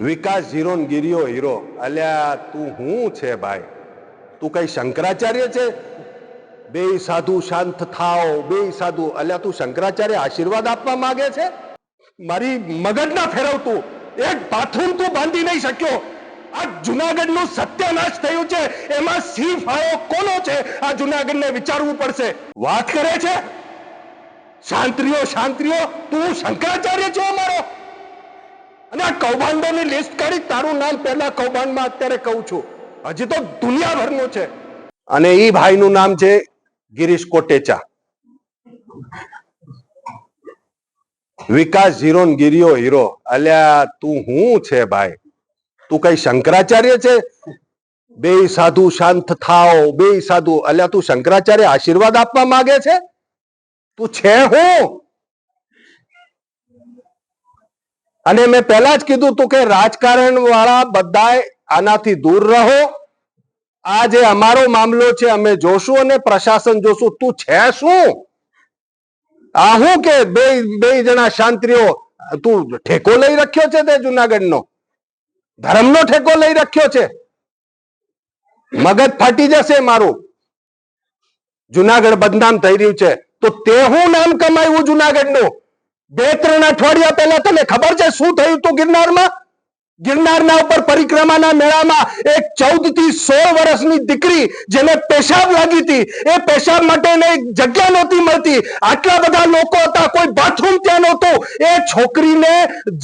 વિકાસ zero ને ગિરિયો hero. અલ્યા, તું હું છે ભાઈ? તું કઈ શંકરાચાર્ય છે? બે સાધુ શાંત થાઓ, બે સાધુ. અલ્યા, તું શંકરાચાર્ય આશીર્વાદ આપવા માંગે છે? મારી મગજ ના ફેરવતું એક બાથરૂમ તું બાંધી નહીં શક્યો. આ જુનાગઢનું સત્યાનાશ થયું છે. એમાં સી ફાયો કોનો છે? આ જુનાગઢ ને વિચારવું પડશે. વાત કરે છે? શાંત્રીઓ શાંત્રીઓ તું શંકરાચાર્ય છો અમારો? અને આ કૌભાંડોની લિસ્ટ કરી તારું નામ પહેલા કૌભાંડમાં અત્યારે કહું છું. હજી તો દુનિયાભરનું છે. અને એ ભાઈનું નામ છે ગિરીશ કોટેચા. વિકાસ હીરો ગિરિયો હીરો. અલ્યા, તું હું છે ભાઈ? તું કઈ શંકરાચાર્ય છે? બે સાધુ શાંત થાઓ, બે સાધુ. અલ્યા, તું શંકરાચાર્ય આશીર્વાદ આપવા માંગે છે? તું છે હું? અને મેં પહેલા જ કીધું તું કે રાજકારણ વાળા બધાય આનાથી દૂર રહો. આ જે અમારો મામલો છે, અમે જોશું અને પ્રશાસન જોશું. તું છે શું? આ હું કે બે બે જણા શાંતિઓ, તું ઠેકો લઈ રાખ્યો છે તે જુનાગઢનો? ધર્મનો ઠેકો લઈ રાખ્યો છે? મગજ ફાટી જશે મારું. જુનાગઢ બદનામ થઈ રહ્યું છે. તો તે હું નામ કમાયું જુનાગઢનું? બે ત્રણ અઠવાડિયા પહેલા તને ખબર છે શું થયું હતું ગિરનારમાં? ગિરનારના ઉપર પરિક્રમાના મેળામાં એક ચૌદથી સોળ વર્ષની દીકરી જેને પેશાબ લાગી હતી, એ પેશાબ માટે એને જગ્યા નહોતી મળતી. આટલા બધા લોકો હતા, કોઈ બાથરૂમ ત્યાં નહોતું. એ છોકરીને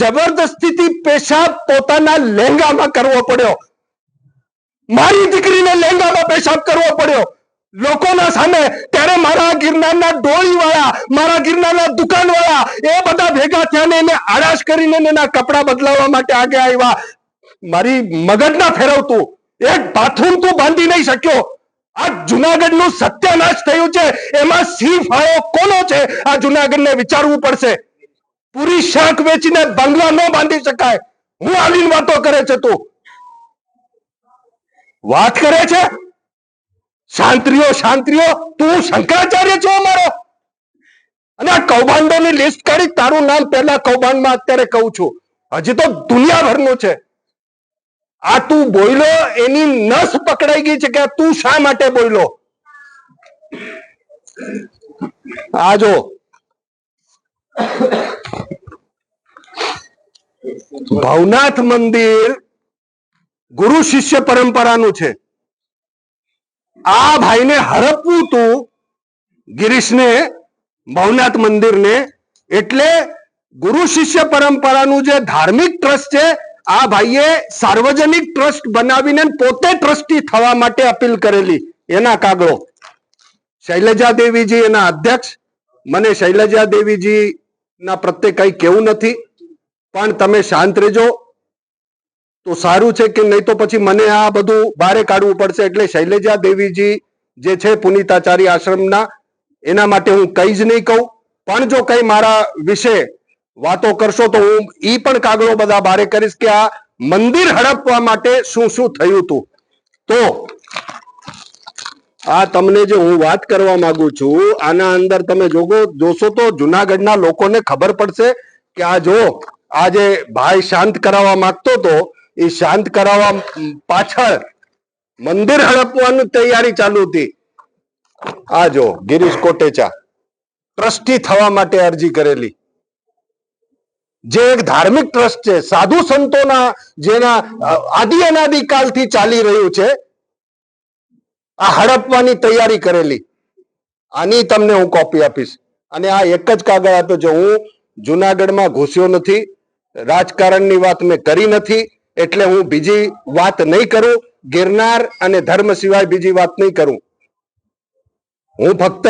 જબરદસ્તીથી પેશાબ પોતાના લહેંગામાં કરવો પડ્યો. મારી દીકરીને લહેંગામાં પેશાબ કરવો પડ્યો. લોકોના સામે ત્યારે મારા ગિરનારના ડોળી વાળા મારા ગિરનારના દુકાન વાળા એ બધા ભેગા થયા ને એને આળાશ કરીને એના કપડા બદલાવવા માટે આગે આવ્યા. મારી મગજ ના ફેરવતું. એક બાથરૂમ તું બાંધી નહીં શક્યો. આ જુનાગઢનું સત્યાનાશ થયું છે. એમાં સી ફાળો કોનો છે? આ જુનાગઢ ને વિચારવું પડશે. પૂરી શાક વેચીને બંગલા ન બાંધી શકાય. હું આવીને વાતો કરે છે તું. વાત કરે છે? શાંત્રીઓ શાંત્રીઓ તું શંકરાચાર્ય છો અમારો. અને આ કૌભાંડોની લિસ્ટ કાઢી તારું નામ પહેલા કૌભાંડમાં અત્યારે કહું છું. હજી તો દુનિયાભરનું છે. આ તું બોલો એની નસ પકડાઈ ગઈ છે કે તું શા માટે બોલો આ જો. ભવનાથ મંદિર ગુરુ શિષ્ય પરંપરાનું છે. આ ભાઈને હરપવું તું ગિરીશને, ભવનાથ મંદિરને, એટલે ગુરુ શિષ્ય પરંપરાનું જે ધાર્મિક ટ્રસ્ટ છે, આ ભાઈએ સાર્વજનિક ટ્રસ્ટ બનાવીને પોતે ટ્રસ્ટી થવા માટે અપીલ કરેલી. એના કાગળો. શૈલજા દેવીજી એના અધ્યક્ષ. મને શૈલજા દેવીજી ના પ્રત્યે કઈ કેવું નથી. પણ તમે શાંત રહેજો. તો સારું છે કે નહીં તો પછી મને આ બધું બારે કાઢવું પડશે એટલે શૈલેજા દેવીજી જે છે પુનિતાચાર્ય આશ્રમના, એના માટે હું કઈ જ નહીં કહું. પણ જો કઈ મારા વિશે વાતો કરશો તો હું ઈ પણ કાગળો બધા બારે કરીશ કે આ મંદિર હડપવા માટે શું શું થયું હતું તો આ તમને જે હું વાત કરવા માંગુ છું, આના અંદર તમે જોગો, જોશો તો જુનાગઢના લોકોને ખબર પડશે કે આ જો આ જે ભાઈ શાંત કરાવવા માંગતો હતો એ શાંત કરાવવા પાછળ મંદિર હડપવાની તૈયારી ચાલુ હતી. આ જો, ગિરીશ કોટેચા, ટ્રસ્ટી થવા માટે અરજી કરેલી. જે એક ધાર્મિક ટ્રસ્ટ છે, સાધુ સંતોના જેના આદિ અનાદિ કાલથી ચાલી રહ્યું છે, આ હડપવાની તૈયારી કરેલી. આની તમને હું કોપી આપીશ. અને આ એક જ કાગળ હતો જે હું જુનાગઢમાં ઘૂસ્યો નથી, રાજકારણની વાત મેં કરી નથી એટલે હું બીજી વાત નહીં કરું, ગિરનાર અને ધર્મ સિવાય બીજી વાત નહીં કરું. હું ફક્ત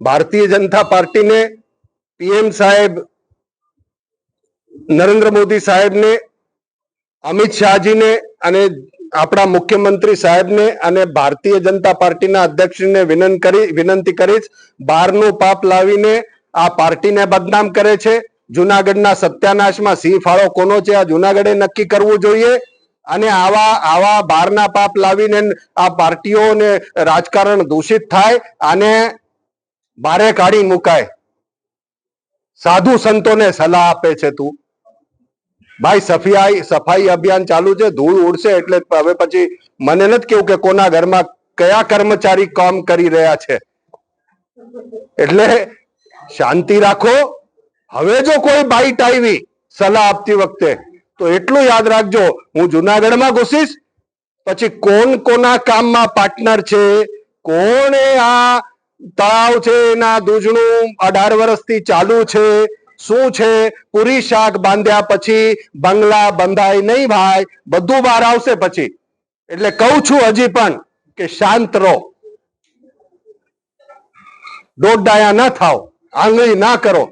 ભારતીય જનતા પાર્ટીને પીએમ સાહેબ, નરેન્દ્ર મોદી સાહેબને, અમિત શાહજીને અને આપણા મુખ્યમંત્રી સાહેબને અને ભારતીય જનતા પાર્ટીના અધ્યક્ષને વિનંતી કરી, વિનંતી કરીશ, બહારનું પાપ લાવીને આ પાર્ટીને બદનામ કરે છે. જુનાગઢના સત્યાનાશમાં સિંહ ફાળો કોનો છે? આ જુનાગઢે નક્કી કરવું જોઈએ અને આવા આવા બહારના પાપ લાવીને આ પાર્ટીઓને રાજકારણ દૂષિત થાય અને બારે કાઢી મુકાય. સાધુ સંતોને સલાહ આપે છે તું. ભાઈ સફાઈ સફાઈ અભિયાન ચાલુ છે, ધૂળ ઉડશે એટલે હવે પછી મને નથી કેવું કે કોના ઘરમાં કયા કર્મચારી કામ કરી રહ્યા છે. એટલે શાંતિ રાખો હવે જો કોઈ બાઈટ આવી સલાહ આપતી વખતે, તો એટલું યાદ રાખજો, હું જુનાગઢમાં ઘૂસીશ, પછી કોણ કોના કામમાં પાર્ટનર છે, કોણે આ તળાવ છે, એના દૂજણું અઢાર વર્ષથી ચાલુ છે, શું છે, પૂરી શાક બાંધ્યા પછી બંગલા બંધાય નહીં ભાઈ, બધું બહાર આવશે પછી. એટલે કહું છું હજી પણ કે શાંત રહો. દોઢ ડાયા ના થાવ આંગળી ના કરો.